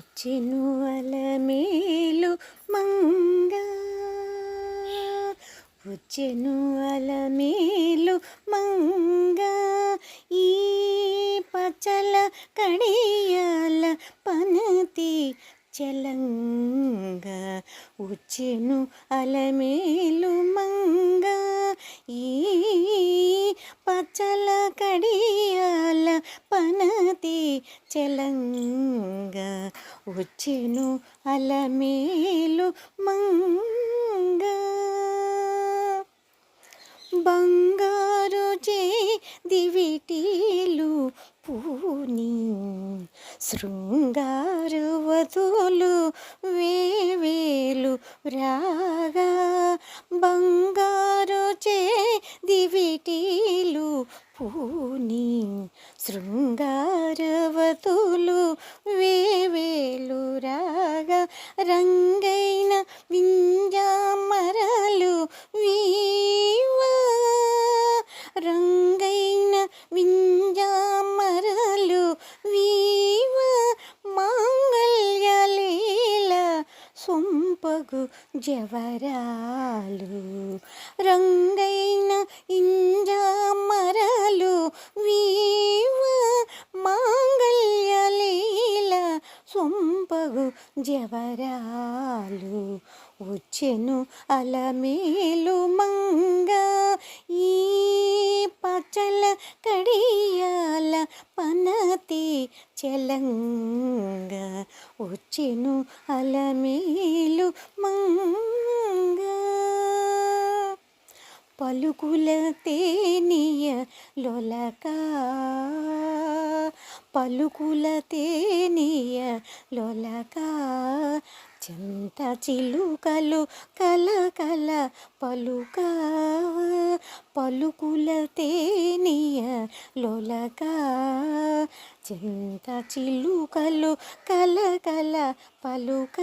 వచ్చెను అలమేలు మంగ. వచ్చెను అలమేలు మంగ. ఈ పచ్చల కడియాల పనతి చలంగ. వచ్చెను అలమేలు మంగ. ఈ పచ్చల కడియాల పనతి చలంగ వచ్చెను అలమేలు మంగ. బంగారు చే దివిటీలు పూని శృంగారు వధులు వేవేలు రాగా. బంగారు చే దివిటీలు పూని శృంగారవతులు వేవేలు రాగా రంగైన వింగ రంగు జవరాలు. రంగైన ఇంజామరలు వీవ మాంగళ్యలీల సొంపగు జవరాలు. వచ్చెను అలమేలు మంగ వచ్చెను అలమేలు మంగ. పలుకుల తేనియ లొలక. పలుకుల తేనియ లొలక. చెంత చిలుకలు కల కల పలుక పలుకుల తేనియ లొలక. చెంత చిలుకలు కల కల పలుక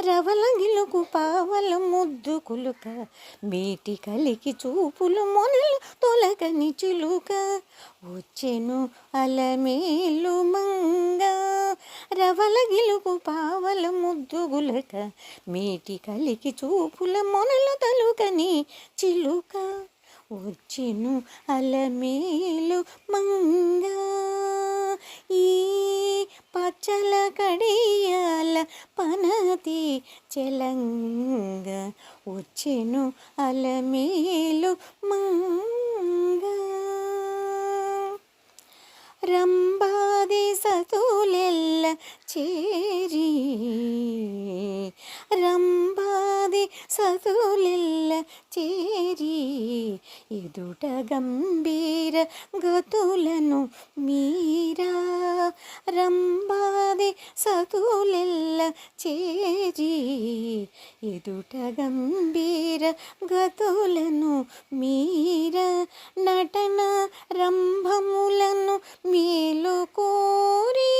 రవలంగిలుకు పావల ముద్దు కులుక. మేటి కలికి చూపులు మొనలు తొలగని చిలుక. వచ్చెను అలమేలు మంగ రవలగిలుకు పావల ముద్దు గులక మీటి కలికి చూపుల మొనలు తలుకని చిలుక. వచ్చెను అలమేలు మంగ. ఈ పచ్చల కడియాల పనతి చెలంగ. వచ్చెను అలమేలు మంగ. సతులెల్ల చేరి రంబాది సతులెల్ల చేరి ఎదుట గంభీర గతులను మీరా రంబాది సతులెల్ల చేరి ఎదుట గంభీర గతులను మీర నటన రంభములను మేలు కోరి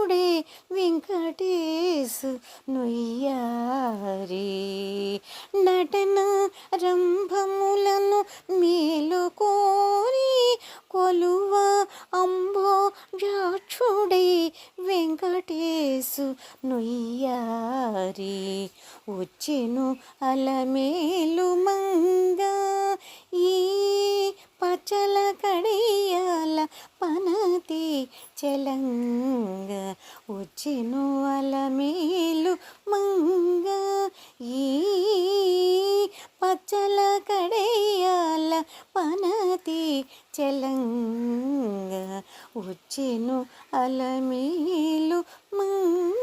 జాక్షుడే వెంకటేశ్ నొయ్యారి. నటన రంభములను మేలు కోరి కొలువ అంబో జాక్షుడే వెంకటేశు నొయ్యారి. వచ్చెను అలమేలు మంగ ఈ పచ్చల కడియాల పనతి చలంగ వచ్చెను అలమేలు మంగ. ఈ పచ్చల కడియాల పనతి చెలంగ. వచ్చెను అలమేలు మంగ.